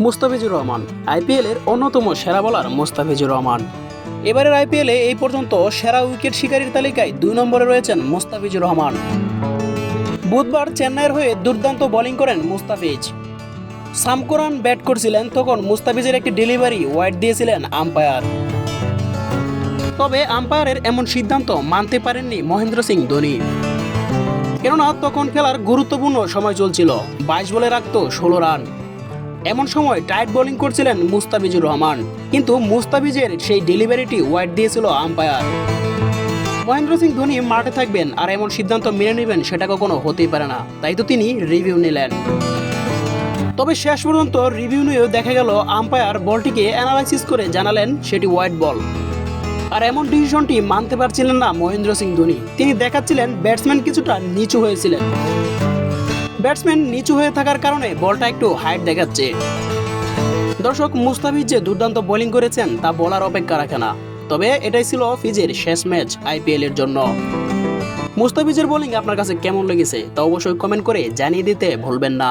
মুস্তাফিজুর রহমান। আইপিএলের অন্যতম সেরা বলার মুস্তাফিজুর রহমান। এবারের আইপিএলে এই পর্যন্ত সেরা উইকেট শিকারীর তালিকায় দুই নম্বরে রয়েছেন মুস্তাফিজুর রহমান। বুধবার চেন্নাইয়ের হয়ে দুর্দান্ত বোলিং করেন মুস্তাফিজ। সামকোরান ব্যাট করছিলেন তখন মুস্তাফিজের একটি ডেলিভারি ওয়াইড দিয়েছিলেন আম্পায়ার। তবে আম্পায়ারের এমন সিদ্ধান্ত মানতে পারেননি মহেন্দ্র সিং ধোনি। কেননা তখন খেলার গুরুত্বপূর্ণ সময় চলছিল। বাইশ বলে রাখত ষোলো রান। এমন সময় টাইট বোলিং করছিলেন মুস্তাফিজুর রহমান। কিন্তু মুস্তাফিজের সেই ডেলিভারিটি ওয়াইড দিয়েছিল আম্পায়ার। মহেন্দ্র সিং ধোনি মাঠে থাকবেন আর এমন সিদ্ধান্ত মেনে নেবেন সেটা কখনো হতেই পারে না, তাই তো তিনি রিভিউ নিলেন। তবে শেষ পর্যন্ত রিভিউ নিয়েও দেখা গেল আম্পায়ার বলটিকে অ্যানালাইসিস করে জানালেন সেটি হোয়াইট বল। আর এমন ডিসিশনটি মানতে পারছিলেন না মহেন্দ্র সিং ধোনি। তিনি দেখাচ্ছিলেন ব্যাটসম্যান কিছুটা নিচু হয়েছিলেন। ব্যাটসম্যান নিচু হয়ে থাকার কারণে বলটা একটু হাইট দেখাচ্ছে। দর্শক, মুস্তাফিজ যে দুর্দান্ত বোলিং করেছেন, তা বলার অপেক্ষা রাখে না। তবে এটাই ছিল ফিজের শেষ ম্যাচ আইপিএল এর জন্য। মুস্তাফিজের বোলিং আপনার কাছে কেমন লেগেছে, তা অবশ্যই কমেন্ট করে জানিয়ে দিতে ভুলবেন না।